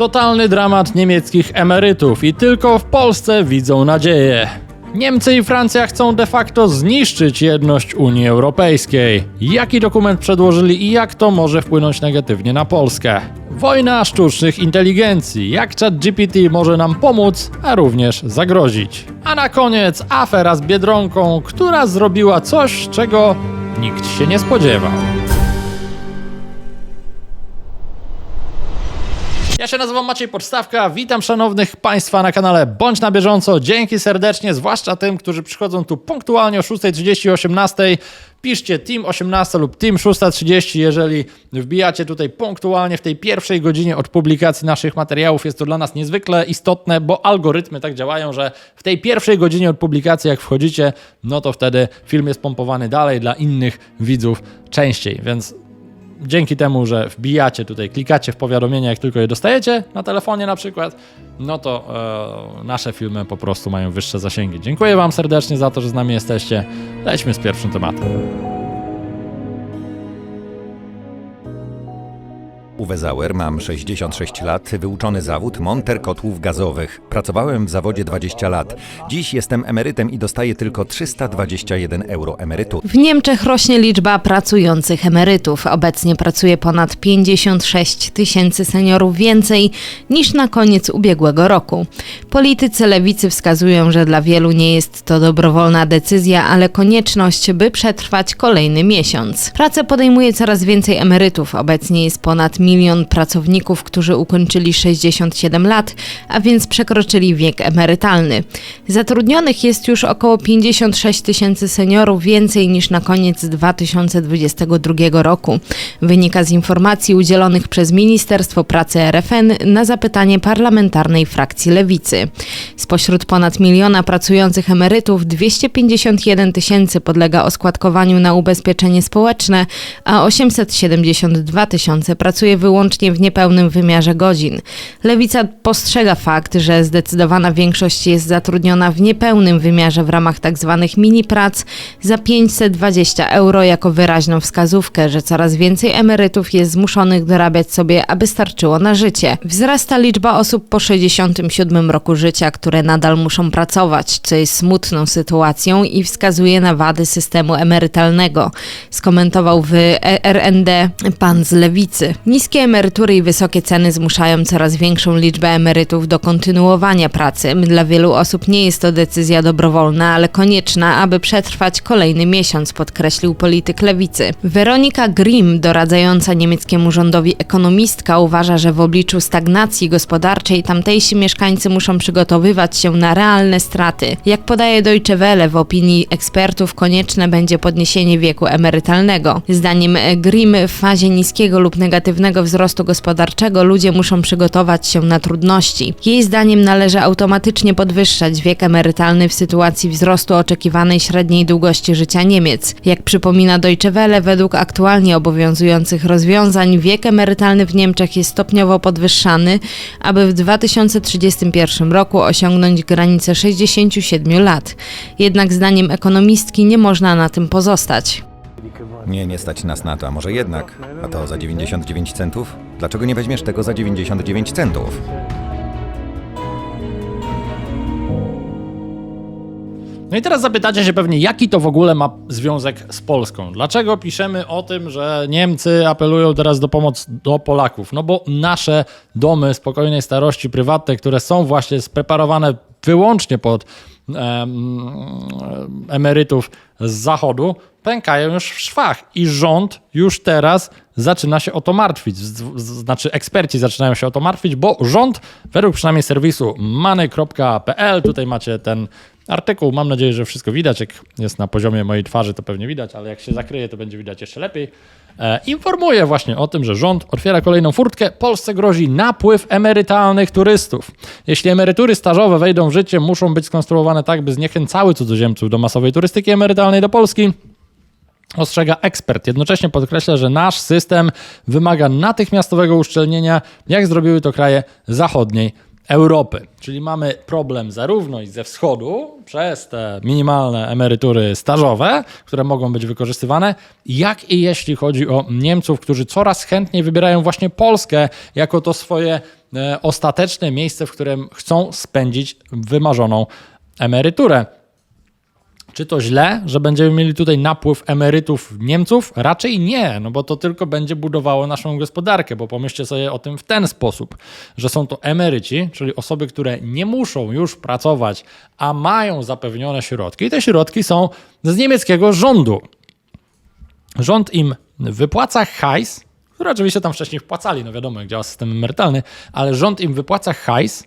Totalny dramat niemieckich emerytów i tylko w Polsce widzą nadzieję. Niemcy i Francja chcą de facto zniszczyć jedność Unii Europejskiej. Jaki dokument przedłożyli i jak to może wpłynąć negatywnie na Polskę? Wojna sztucznych inteligencji. Jak ChatGPT może nam pomóc, a również zagrozić? A na koniec afera z Biedronką, która zrobiła coś, czego nikt się nie spodziewał. Ja się nazywam Maciej Podstawka, witam szanownych Państwa na kanale Bądź na bieżąco. Dzięki serdecznie, zwłaszcza tym, którzy przychodzą tu punktualnie o 6.30 i 18.00. Piszcie Team 18 lub Team 6.30, jeżeli wbijacie tutaj punktualnie w tej pierwszej godzinie od publikacji naszych materiałów. Jest to dla nas niezwykle istotne, bo algorytmy tak działają, że w tej pierwszej godzinie od publikacji, jak wchodzicie, no to wtedy film jest pompowany dalej dla innych widzów częściej, więc dzięki temu, że wbijacie tutaj, klikacie w powiadomienia, jak tylko je dostajecie na telefonie na przykład, no to e, nasze filmy po prostu mają wyższe zasięgi. Dziękuję Wam serdecznie za to, że z nami jesteście. Lećmy z pierwszym tematem. Uwe Zauer, mam 66 lat, wyuczony zawód monter kotłów gazowych. Pracowałem w zawodzie 20 lat. Dziś jestem emerytem i dostaję tylko 321 euro emerytury. W Niemczech rośnie liczba pracujących emerytów. Obecnie pracuje ponad 56 tysięcy seniorów więcej niż na koniec ubiegłego roku. Politycy lewicy wskazują, że dla wielu nie jest to dobrowolna decyzja, ale konieczność, by przetrwać kolejny miesiąc. Pracę podejmuje coraz więcej emerytów. Obecnie jest ponad milion pracowników, którzy ukończyli 67 lat, a więc przekroczyli wiek emerytalny. Zatrudnionych jest już około 56 tysięcy seniorów więcej niż na koniec 2022 roku. Wynika z informacji udzielonych przez Ministerstwo Pracy RFN na zapytanie parlamentarnej frakcji Lewicy. Spośród ponad miliona pracujących emerytów 251 tysięcy podlega oskładkowaniu na ubezpieczenie społeczne, a 872 tysiące pracuje wyłącznie w niepełnym wymiarze godzin. Lewica postrzega fakt, że zdecydowana większość jest zatrudniona w niepełnym wymiarze w ramach tzw. mini prac za 520 euro jako wyraźną wskazówkę, że coraz więcej emerytów jest zmuszonych dorabiać sobie, aby starczyło na życie. Wzrasta liczba osób po 67 roku życia, które nadal muszą pracować, co jest smutną sytuacją i wskazuje na wady systemu emerytalnego, skomentował w RND pan z Lewicy. Niskie emerytury i wysokie ceny zmuszają coraz większą liczbę emerytów do kontynuowania pracy. Dla wielu osób nie jest to decyzja dobrowolna, ale konieczna, aby przetrwać kolejny miesiąc, podkreślił polityk lewicy. Weronika Grimm, doradzająca niemieckiemu rządowi ekonomistka, uważa, że w obliczu stagnacji gospodarczej tamtejsi mieszkańcy muszą przygotowywać się na realne straty. Jak podaje Deutsche Welle, w opinii ekspertów konieczne będzie podniesienie wieku emerytalnego. Zdaniem Grimm w fazie niskiego lub negatywnego wzrostu gospodarczego ludzie muszą przygotować się na trudności. Jej zdaniem należy automatycznie podwyższać wiek emerytalny w sytuacji wzrostu oczekiwanej średniej długości życia Niemiec. Jak przypomina Deutsche Welle, według aktualnie obowiązujących rozwiązań wiek emerytalny w Niemczech jest stopniowo podwyższany, aby w 2031 roku osiągnąć granicę 67 lat. Jednak zdaniem ekonomistki nie można na tym pozostać. Nie, nie stać nas na to, a może jednak? A to za 99 centów? Dlaczego nie weźmiesz tego za 99 centów? No i teraz zapytacie się pewnie, jaki to w ogóle ma związek z Polską? Dlaczego piszemy o tym, że Niemcy apelują teraz do pomocy do Polaków? No bo nasze domy spokojnej starości prywatne, które są właśnie spreparowane wyłącznie pod em, emerytów z zachodu, pękają już w szwach i rząd już teraz zaczyna się o to martwić. Znaczy eksperci zaczynają się o to martwić, bo rząd, według przynajmniej serwisu money.pl, tutaj macie ten artykuł, mam nadzieję, że wszystko widać, jak jest na poziomie mojej twarzy, to pewnie widać, ale jak się zakryje, to będzie widać jeszcze lepiej. E, informuje właśnie o tym, że rząd otwiera kolejną furtkę. Polsce grozi napływ emerytalnych turystów. Jeśli emerytury stażowe wejdą w życie, muszą być skonstruowane tak, by zniechęcały cudzoziemców do masowej turystyki emerytalnej do Polski. Ostrzega ekspert. Jednocześnie podkreśla, że nasz system wymaga natychmiastowego uszczelnienia, jak zrobiły to kraje zachodniej Europy. Czyli mamy problem zarówno i ze wschodu przez te minimalne emerytury stażowe, które mogą być wykorzystywane, jak i jeśli chodzi o Niemców, którzy coraz chętniej wybierają właśnie Polskę jako to swoje e, ostateczne miejsce, w którym chcą spędzić wymarzoną emeryturę. Czy to źle, że będziemy mieli tutaj napływ emerytów Niemców? Raczej nie, no bo to tylko będzie budowało naszą gospodarkę, bo pomyślcie sobie o tym w ten sposób, że są to emeryci, czyli osoby, które nie muszą już pracować, a mają zapewnione środki. I te środki są z niemieckiego rządu. Rząd im wypłaca hajs, który oczywiście tam wcześniej wpłacali, no wiadomo, jak działa system emerytalny, ale rząd im wypłaca hajs,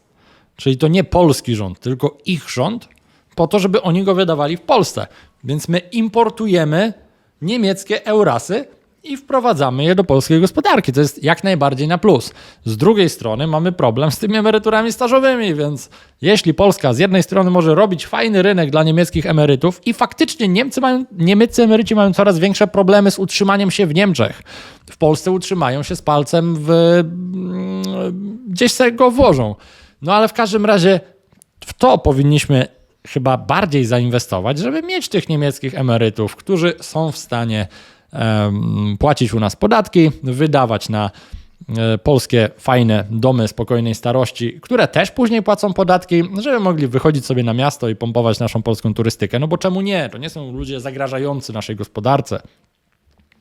czyli to nie polski rząd, tylko ich rząd, po to, żeby oni go wydawali w Polsce. Więc my importujemy niemieckie eurasy i wprowadzamy je do polskiej gospodarki. To jest jak najbardziej na plus. Z drugiej strony mamy problem z tymi emeryturami stażowymi, więc jeśli Polska z jednej strony może robić fajny rynek dla niemieckich emerytów i faktycznie Niemcy mają, niemieccy emeryci mają coraz większe problemy z utrzymaniem się w Niemczech. W Polsce utrzymają się z palcem w... mm, gdzieś sobie go włożą. No ale w każdym razie w to powinniśmy chyba bardziej zainwestować, żeby mieć tych niemieckich emerytów, którzy są w stanie płacić u nas podatki, wydawać na e, polskie fajne domy spokojnej starości, które też później płacą podatki, żeby mogli wychodzić sobie na miasto i pompować naszą polską turystykę. No bo czemu nie? To nie są ludzie zagrażający naszej gospodarce.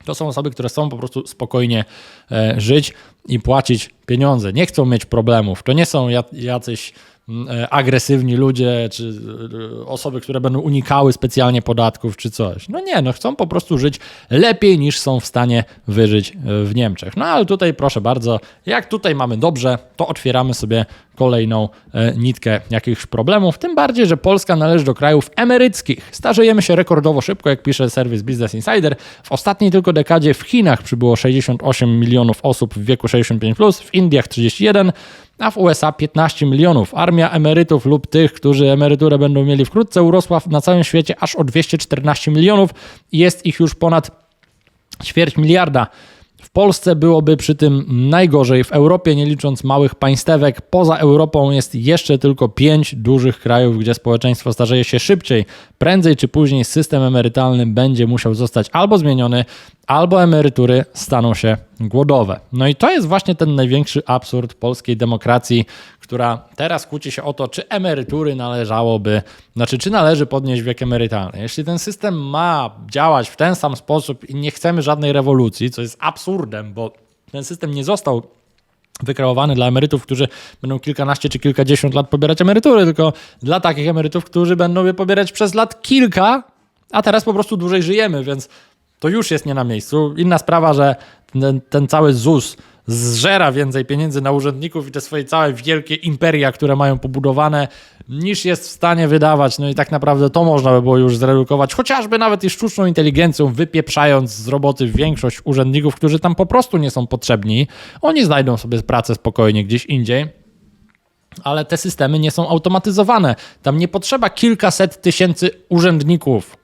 To są osoby, które chcą po prostu spokojnie e, żyć i płacić pieniądze. Nie chcą mieć problemów. To nie są jac- jacyś agresywni ludzie, czy e, osoby, które będą unikały specjalnie podatków, czy coś. No nie, no chcą po prostu żyć lepiej niż są w stanie wyżyć e, w Niemczech. No ale tutaj proszę bardzo, jak tutaj mamy dobrze, to otwieramy sobie kolejną e, nitkę jakichś problemów. Tym bardziej, że Polska należy do krajów emeryckich. Starzejemy się rekordowo szybko, jak pisze serwis Business Insider. W ostatniej tylko dekadzie w Chinach przybyło 68 milionów osób w wieku 65, w Indiach 31, a w USA 15 milionów. Armia emerytów lub tych, którzy emeryturę będą mieli wkrótce, urosła na całym świecie aż o 214 milionów i jest ich już ponad ćwierć miliarda. W Polsce byłoby przy tym najgorzej. W Europie, nie licząc małych państewek, poza Europą jest jeszcze tylko pięć dużych krajów, gdzie społeczeństwo starzeje się szybciej. Prędzej czy później system emerytalny będzie musiał zostać albo zmieniony, albo emerytury staną się głodowe. No i to jest właśnie ten największy absurd polskiej demokracji, która teraz kłóci się o to, czy emerytury należałoby, znaczy czy należy podnieść wiek emerytalny. Jeśli ten system ma działać w ten sam sposób i nie chcemy żadnej rewolucji, co jest absurdem, bo ten system nie został wykreowany dla emerytów, którzy będą kilkanaście czy kilkadziesiąt lat pobierać emerytury, tylko dla takich emerytów, którzy będą je pobierać przez lat kilka, a teraz po prostu dłużej żyjemy, więc to już jest nie na miejscu. Inna sprawa, że ten, ten cały ZUS zżera więcej pieniędzy na urzędników i te swoje całe wielkie imperia, które mają pobudowane, niż jest w stanie wydawać. No i tak naprawdę to można by było już zredukować, chociażby nawet i sztuczną inteligencją, wypieprzając z roboty większość urzędników, którzy tam po prostu nie są potrzebni. Oni znajdą sobie pracę spokojnie gdzieś indziej ale te systemy nie są automatyzowane. Tam nie potrzeba kilkaset tysięcy urzędników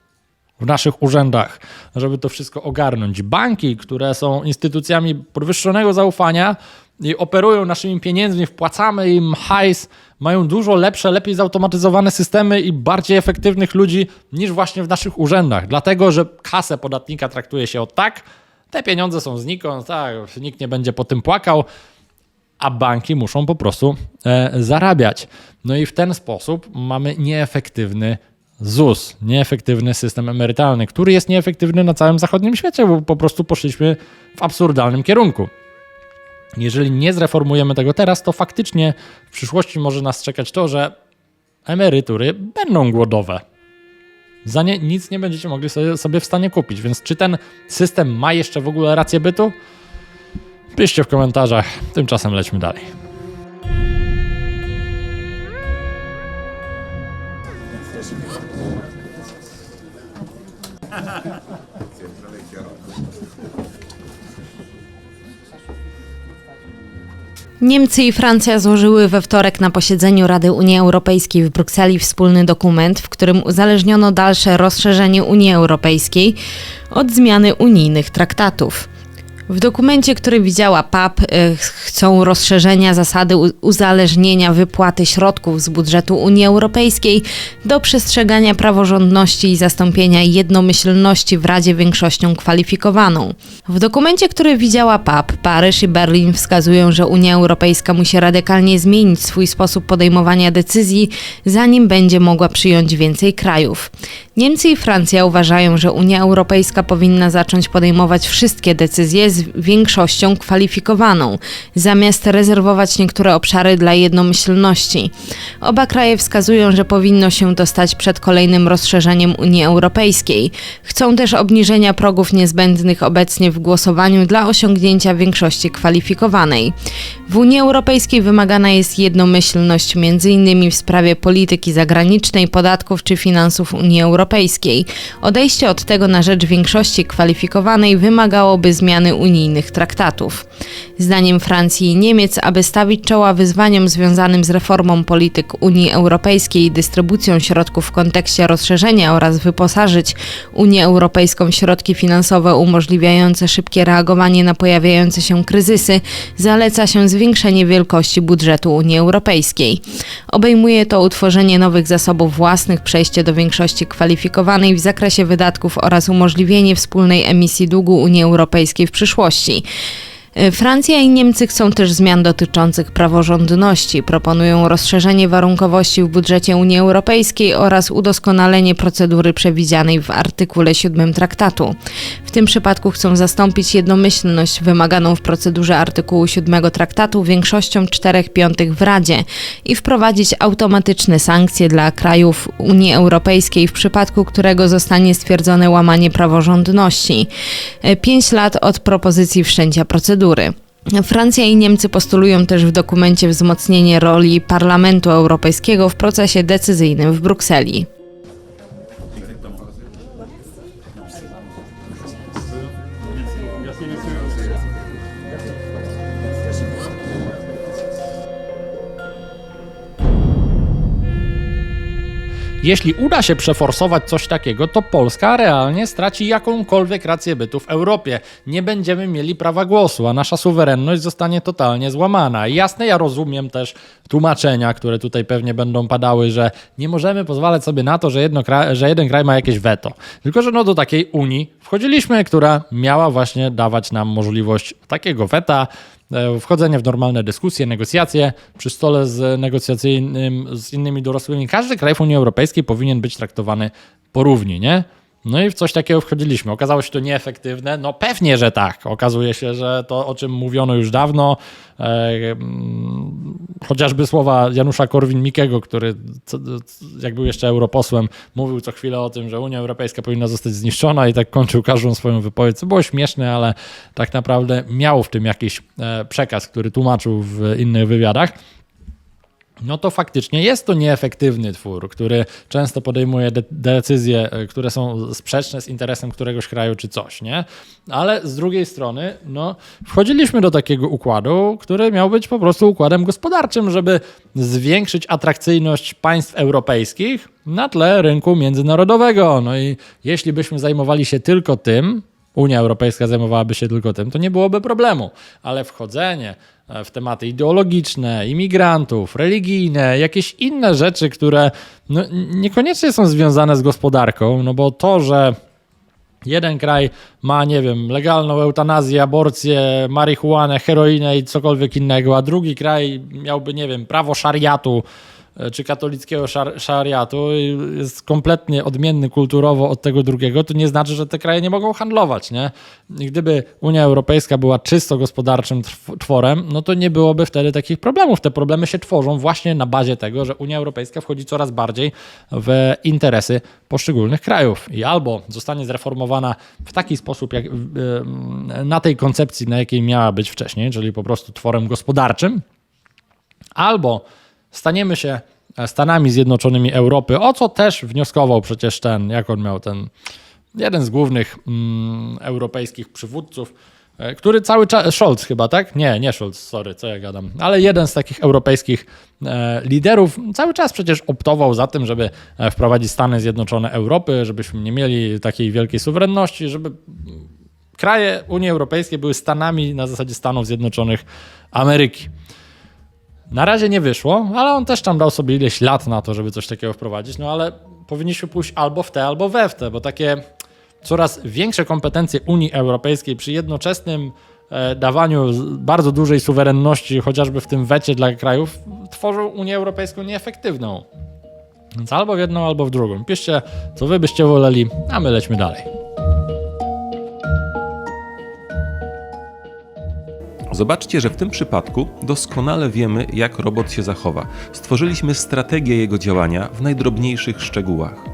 w naszych urzędach, żeby to wszystko ogarnąć. Banki, które są instytucjami podwyższonego zaufania i operują naszymi pieniędzmi, wpłacamy im hajs, mają dużo lepsze, lepiej zautomatyzowane systemy i bardziej efektywnych ludzi niż właśnie w naszych urzędach. Dlatego, że kasę podatnika traktuje się od tak, te pieniądze są znikąd, tak, nikt nie będzie po tym płakał a banki muszą po prostu e, zarabiać. No i w ten sposób mamy nieefektywny ZUS, nieefektywny system emerytalny, który jest nieefektywny na całym zachodnim świecie, bo po prostu poszliśmy w absurdalnym kierunku. Jeżeli nie zreformujemy tego teraz, to faktycznie w przyszłości może nas czekać to, że emerytury będą głodowe. Za nie nic nie będziecie mogli sobie, w stanie kupić. Więc czy ten system ma jeszcze w ogóle rację bytu? Piszcie w komentarzach. Tymczasem lećmy dalej. Niemcy i Francja złożyły we wtorek na posiedzeniu Rady Unii Europejskiej w Brukseli wspólny dokument, w którym uzależniono dalsze rozszerzenie Unii Europejskiej od zmiany unijnych traktatów. W dokumencie, który widziała PAP, e, ch- chcą rozszerzenia zasady uzależnienia wypłaty środków z budżetu Unii Europejskiej do przestrzegania praworządności i zastąpienia jednomyślności w Radzie większością kwalifikowaną. W dokumencie, który widziała PAP, Paryż i Berlin wskazują, że Unia Europejska musi radykalnie zmienić swój sposób podejmowania decyzji, zanim będzie mogła przyjąć więcej krajów. Niemcy i Francja uważają, że Unia Europejska powinna zacząć podejmować wszystkie decyzje z większością kwalifikowaną, zamiast rezerwować niektóre obszary dla jednomyślności. Oba kraje wskazują, że powinno się to stać przed kolejnym rozszerzeniem Unii Europejskiej. Chcą też obniżenia progów niezbędnych obecnie w głosowaniu dla osiągnięcia większości kwalifikowanej. W Unii Europejskiej wymagana jest jednomyślność m.in. w sprawie polityki zagranicznej, podatków czy finansów Unii Europejskiej. Odejście od tego na rzecz większości kwalifikowanej wymagałoby zmiany unijnych traktatów. Zdaniem Francji i Niemiec, aby stawić czoła wyzwaniom związanym z reformą polityk Unii Europejskiej i dystrybucją środków w kontekście rozszerzenia oraz wyposażyć Unię Europejską w środki finansowe umożliwiające szybkie reagowanie na pojawiające się kryzysy, zaleca się zwiększenie wielkości budżetu Unii Europejskiej. Obejmuje to utworzenie nowych zasobów własnych, przejście do większości kwalifikowanej w zakresie wydatków oraz umożliwienie wspólnej emisji długu Unii Europejskiej w przyszłości. E, Francja i Niemcy chcą też zmian dotyczących praworządności. Proponują rozszerzenie warunkowości w budżecie Unii Europejskiej oraz udoskonalenie procedury przewidzianej w artykule 7 traktatu. W tym przypadku chcą zastąpić jednomyślność wymaganą w procedurze artykułu 7 traktatu większością 4 piątych w Radzie i wprowadzić automatyczne sankcje dla krajów Unii Europejskiej w przypadku którego zostanie stwierdzone łamanie praworządności. E, Pięć lat od propozycji wszczęcia procedury. Francja i Niemcy postulują też w dokumencie wzmocnienie roli Parlamentu Europejskiego w procesie decyzyjnym w Brukseli. Jeśli uda się przeforsować coś takiego, to Polska realnie straci jakąkolwiek rację bytu w Europie. Nie będziemy mieli prawa głosu, a nasza suwerenność zostanie totalnie złamana. I Jasne, ja rozumiem też tłumaczenia, które tutaj pewnie będą padały, że nie możemy pozwalać sobie na to, że, jedno kra- że jeden kraj ma jakieś weto. Tylko, że no do takiej Unii wchodziliśmy, która miała właśnie dawać nam możliwość takiego weta, wchodzenie w normalne dyskusje, negocjacje przy stole z negocjacyjnym z innymi dorosłymi. Każdy kraj w Unii Europejskiej powinien być traktowany porównie, nie? No i w coś takiego wchodziliśmy. Okazało się to nieefektywne. No pewnie, że tak. Okazuje się, że to, o czym mówiono już dawno, e, mm, chociażby słowa Janusza Korwin-Mikkego, który co, jak był jeszcze europosłem, mówił co chwilę o tym, że Unia Europejska powinna zostać zniszczona i tak kończył każdą swoją wypowiedź, co było śmieszne, ale tak naprawdę miał w tym jakiś e, przekaz, który tłumaczył w innych wywiadach no to faktycznie jest to nieefektywny twór, który często podejmuje de- decyzje, e, które są sprzeczne z interesem któregoś kraju czy coś, nie? Ale z drugiej strony, no, wchodziliśmy do takiego układu, który miał być po prostu układem gospodarczym, żeby zwiększyć atrakcyjność państw europejskich na tle rynku międzynarodowego. No i jeśli byśmy zajmowali się tylko tym, Unia Europejska zajmowałaby się tylko tym, to nie byłoby problemu. Ale wchodzenie w tematy ideologiczne, imigrantów, religijne, jakieś inne rzeczy, które no, niekoniecznie są związane z gospodarką, no bo to, że jeden kraj ma, nie wiem, legalną eutanazję, aborcję, marihuanę, heroinę i cokolwiek innego, a drugi kraj miałby, nie wiem, prawo szariatu e, czy katolickiego szar- szariatu jest kompletnie odmienny kulturowo od tego drugiego, to nie znaczy, że te kraje nie mogą handlować, nie? I gdyby Unia Europejska była czysto gospodarczym tworem, no to nie byłoby wtedy takich problemów. Te problemy się tworzą właśnie na bazie tego, że Unia Europejska wchodzi coraz bardziej w interesy poszczególnych krajów i albo zostanie zreformowana w taki sposób, jak, em, na tej koncepcji, na jakiej miała być wcześniej, czyli po prostu tworem gospodarczym, albo staniemy się Stanami Zjednoczonymi Europy, o co też wnioskował przecież ten, jak on miał ten, jeden z głównych mm, europejskich przywódców, e, który cały czas, Scholz chyba, tak? Nie, nie Scholz, sorry, co ja gadam, ale jeden z takich europejskich e, liderów cały czas przecież optował za tym, żeby e, wprowadzić Stany Zjednoczone Europy, żebyśmy nie mieli takiej wielkiej suwerenności, żeby kraje Unii Europejskiej były Stanami na zasadzie Stanów Zjednoczonych Ameryki. Na razie nie wyszło, ale on też tam dał sobie ileś lat na to, żeby coś takiego wprowadzić, no ale powinniśmy pójść albo w te, albo we w te, bo takie coraz większe kompetencje Unii Europejskiej przy jednoczesnym e, dawaniu bardzo dużej suwerenności, chociażby w tym wecie dla krajów, tworzą Unię Europejską nieefektywną. Więc albo w jedną, albo w drugą. Piszcie, co wy byście woleli, a my lećmy dalej. Zobaczcie, że w tym przypadku doskonale wiemy, jak robot się zachowa. Stworzyliśmy strategię jego działania w najdrobniejszych szczegółach.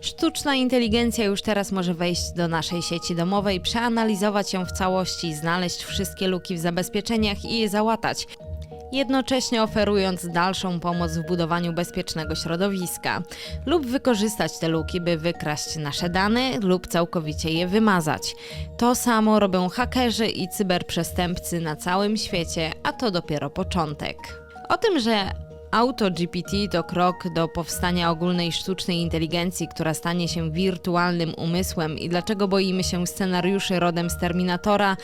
Sztuczna inteligencja już teraz może wejść do naszej sieci domowej, przeanalizować ją w całości, znaleźć wszystkie luki w zabezpieczeniach i je załatać. Jednocześnie oferując dalszą pomoc w budowaniu bezpiecznego środowiska, lub wykorzystać te luki, by wykraść nasze dane, lub całkowicie je wymazać. To samo robią hakerzy i cyberprzestępcy na całym świecie, a to dopiero początek. O tym, że AutoGPT to krok do powstania ogólnej sztucznej inteligencji, która stanie się wirtualnym umysłem i dlaczego boimy się scenariuszy rodem z Terminatora,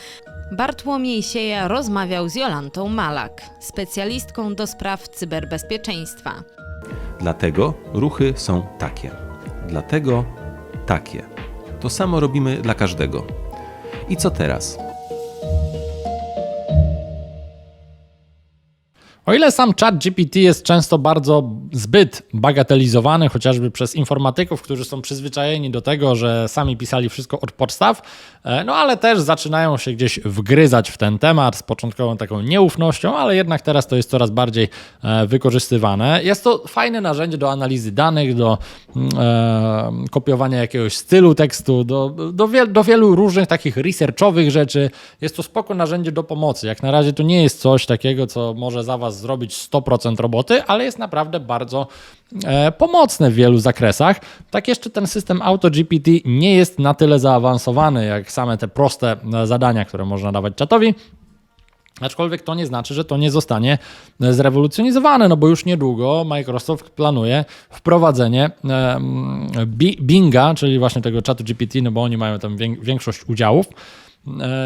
Bartłomiej Sieja rozmawiał z Jolantą Malak, specjalistką do spraw cyberbezpieczeństwa. Dlatego ruchy są takie. Dlatego takie. To samo robimy dla każdego. I co teraz? O ile sam chat GPT jest często bardzo zbyt bagatelizowany, chociażby przez informatyków, którzy są przyzwyczajeni do tego, że sami pisali wszystko od podstaw, e, no ale też zaczynają się gdzieś wgryzać w ten temat z początkową taką nieufnością, ale jednak teraz to jest coraz bardziej e, wykorzystywane. Jest to fajne narzędzie do analizy danych, do mm, e, kopiowania jakiegoś stylu tekstu, do, do, wiel, do wielu różnych takich researchowych rzeczy. Jest to spoko narzędzie do pomocy. Jak na razie to nie jest coś takiego, co może za Was zrobić 100% roboty, ale jest naprawdę bardzo e, pomocne w wielu zakresach. Tak jeszcze ten system AutoGPT nie jest na tyle zaawansowany, jak same te proste e, zadania, które można dawać czatowi. Aczkolwiek to nie znaczy, że to nie zostanie e, zrewolucjonizowane, no bo już niedługo Microsoft planuje wprowadzenie Binga, czyli właśnie tego czatu GPT, no bo oni mają tam wię- większość udziałów,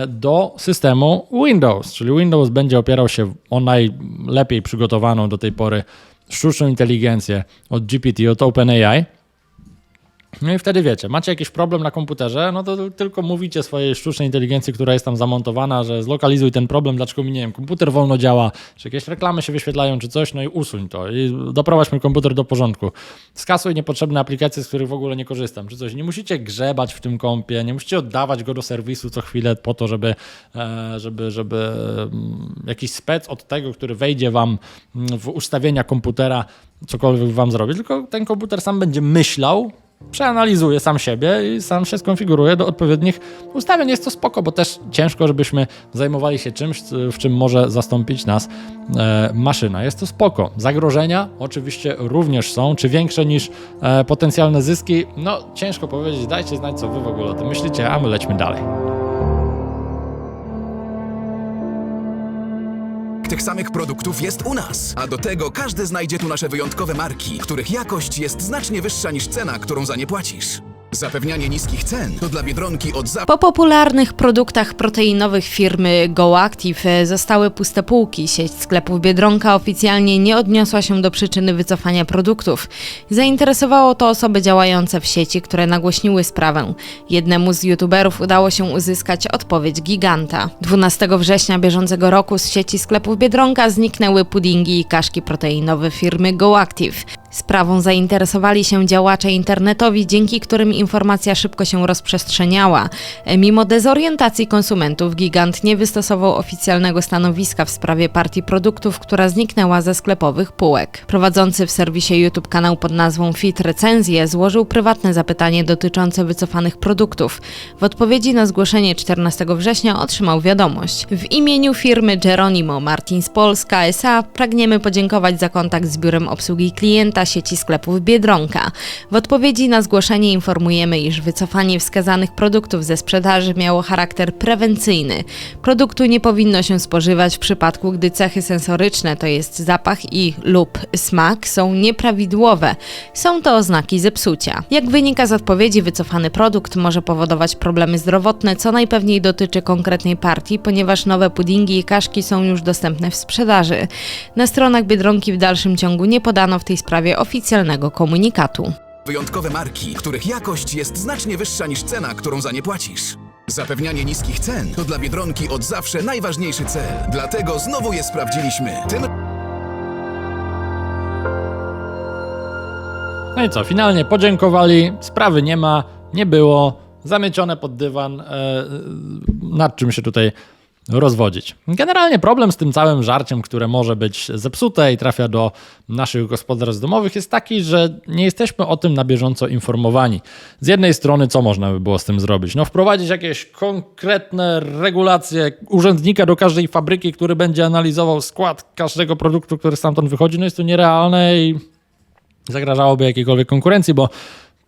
do systemu Windows, czyli Windows będzie opierał się o najlepiej przygotowaną do tej pory sztuczną inteligencję od GPT, od OpenAI. No i wtedy wiecie, macie jakiś problem na komputerze, no to tylko mówicie swojej sztucznej inteligencji, która jest tam zamontowana, że zlokalizuj ten problem, dlaczego mi, nie wiem, komputer wolno działa, czy jakieś reklamy się wyświetlają, czy coś, no i usuń to i doprowadź mój komputer do porządku. Skasuj niepotrzebne aplikacje, z których w ogóle nie korzystam, czy coś. Nie musicie grzebać w tym kompie, nie musicie oddawać go do serwisu co chwilę po to, żeby, e, żeby, żeby mm, jakiś spec od tego, który wejdzie wam mm, w ustawienia komputera, cokolwiek wam zrobi, tylko ten komputer sam będzie myślał, przeanalizuje sam siebie i sam się skonfiguruje do odpowiednich ustawień. Jest to spoko, bo też ciężko, żebyśmy zajmowali się czymś, w czym może zastąpić nas e, maszyna. Jest to spoko. Zagrożenia oczywiście również są, czy większe niż e, potencjalne zyski. No ciężko powiedzieć, dajcie znać, co wy w ogóle o tym myślicie, a my lećmy dalej. Tych samych produktów jest u nas. A do tego każdy znajdzie tu nasze wyjątkowe marki, których jakość jest znacznie wyższa niż cena, którą za nie płacisz. Zapewnianie niskich cen to dla Biedronki od. Po popularnych produktach proteinowych firmy GoActive zostały puste półki. Sieć sklepów Biedronka oficjalnie nie odniosła się do przyczyny wycofania produktów. Zainteresowało to osoby działające w sieci, które nagłośniły sprawę. Jednemu z youtuberów udało się uzyskać odpowiedź giganta. 12 września bieżącego roku z sieci sklepów Biedronka zniknęły puddingi i kaszki proteinowe firmy GoActive. Sprawą zainteresowali się działacze internetowi, dzięki którym informacja szybko się rozprzestrzeniała. Mimo dezorientacji konsumentów, gigant nie wystosował oficjalnego stanowiska w sprawie partii produktów, która zniknęła ze sklepowych półek. Prowadzący w serwisie YouTube kanał pod nazwą Fit Recenzje złożył prywatne zapytanie dotyczące wycofanych produktów. W odpowiedzi na zgłoszenie 14 września otrzymał wiadomość. W imieniu firmy Geronimo Martins Polska S.A. pragniemy podziękować za kontakt z biurem obsługi klienta sieci sklepów Biedronka. W odpowiedzi na zgłoszenie informujemy, iż wycofanie wskazanych produktów ze sprzedaży miało charakter prewencyjny. Produktu nie powinno się spożywać w przypadku, gdy cechy sensoryczne, to jest zapach i lub smak, są nieprawidłowe. Są to oznaki zepsucia. Jak wynika z odpowiedzi, wycofany produkt może powodować problemy zdrowotne, co najpewniej dotyczy konkretnej partii, ponieważ nowe puddingi i kaszki są już dostępne w sprzedaży. Na stronach Biedronki w dalszym ciągu nie podano w tej sprawie oficjalnego komunikatu. Wyjątkowe marki, których jakość jest znacznie wyższa niż cena, którą za nie płacisz. Zapewnianie niskich cen to dla Biedronki od zawsze najważniejszy cel. Dlatego znowu je sprawdziliśmy. Tym No i co, finalnie podziękowali, sprawy nie ma, nie było, zamiecione pod dywan, e, nad czym się tutaj rozwodzić. Generalnie problem z tym całym żarciem, które może być zepsute i trafia do naszych gospodarstw domowych jest taki, że nie jesteśmy o tym na bieżąco informowani. Z jednej strony co można by było z tym zrobić? No wprowadzić jakieś konkretne regulacje urzędnika do każdej fabryki, który będzie analizował skład każdego produktu, który stamtąd wychodzi, no jest to nierealne i zagrażałoby jakiejkolwiek konkurencji, bo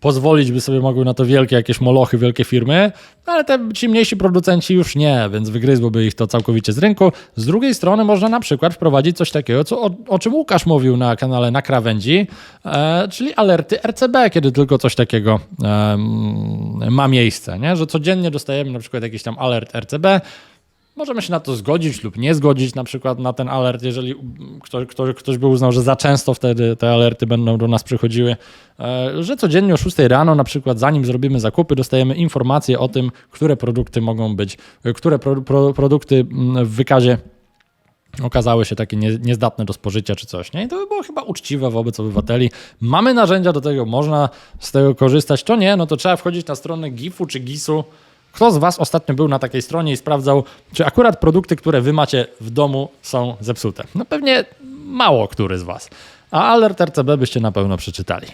pozwolić by sobie mogły na to wielkie jakieś molochy, wielkie firmy, no ale te, ci mniejsi producenci już nie, więc wygryzłoby ich to całkowicie z rynku. Z drugiej strony można na przykład wprowadzić coś takiego, co, o, o czym Łukasz mówił na kanale Na Krawędzi, e, czyli alerty RCB, kiedy tylko coś takiego em, ma miejsce, nie? że codziennie dostajemy na przykład jakiś tam alert RCB, Możemy się na to zgodzić lub nie zgodzić, na przykład na ten alert, jeżeli ktoś, ktoś, ktoś by uznał, że za często wtedy te alerty będą do nas przychodziły, e, że codziennie o 6 rano, na przykład zanim zrobimy zakupy, dostajemy informacje o tym, które produkty mogą być, które pro, pro, produkty mm, w wykazie okazały się takie nie, niezdatne do spożycia czy coś. Nie? I to by było chyba uczciwe wobec obywateli. Mamy narzędzia do tego, można z tego korzystać. To nie, no to trzeba wchodzić na stronę GIF-u czy GIS-u. Kto z Was ostatnio był na takiej stronie i sprawdzał, czy akurat produkty, które Wy macie w domu są zepsute? No pewnie mało który z Was. A alert RCB byście na pewno przeczytali.